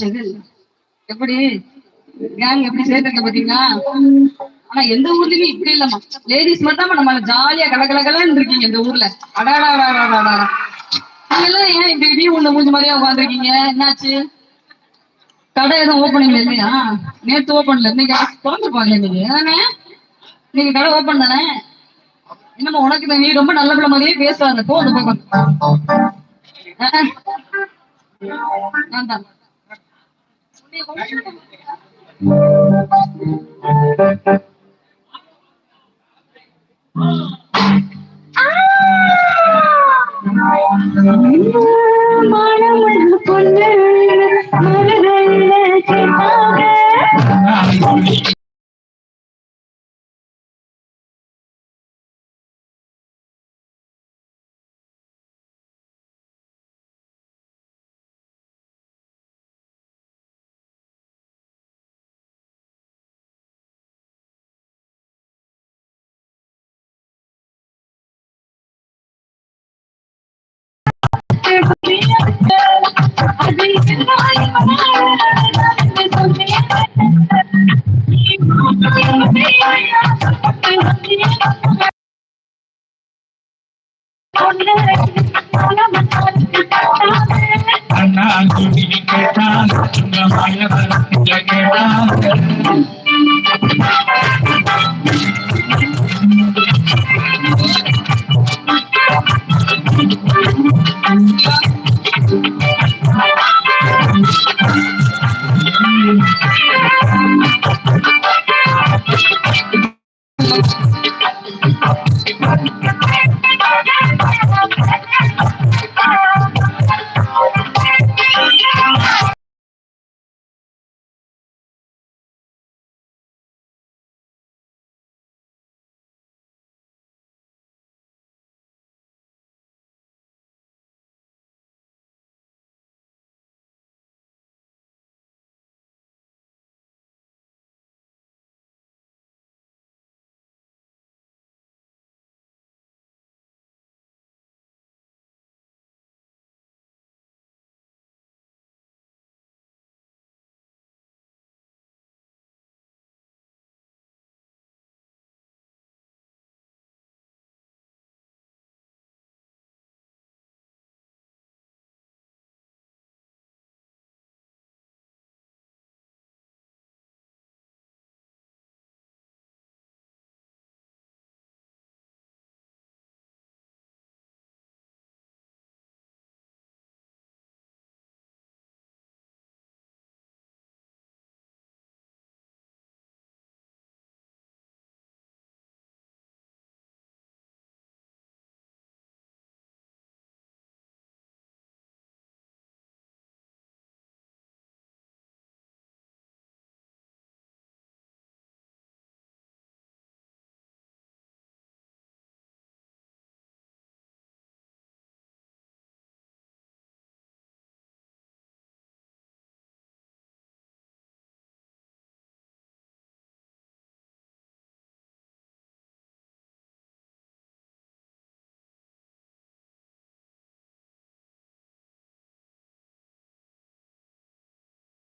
சரி எப்படி? கேங் எப்படி சேர்ந்துருக்க பாத்தீங்களா ஆனா எந்த ஊர்லயுமே இப்படி இல்லம்மா. லேடிஸ் மட்டும் நம்ம ஜாலியா கலகலகலன்னு இருக்கீங்க இந்த ஊர்ல. அடாடாடாடாடா நீங்க ஏன் இப்படி இடி உள்ள மூஞ்சி மாதிரியா உட்காந்துருக்கீங்க என்னாச்சு? கடை எதுவும் ஓப்பனிங் இல்லையா? நேத்து ஓப்பன்ல இன்னைக்கு திறந்துருப்பாங்க இன்னைக்கு. தானே நீங்க கடை ஓப்பன் தானே? என்னம்மா உனக்கு நீ ரொம்ப நல்ல பிள்ளை மாதிரியே பேசுறாங்க. போ அந்த பக்கம் நான் தான் Thank you. கேட்டான் சுங்கமாய வரத்தில கேட்டான்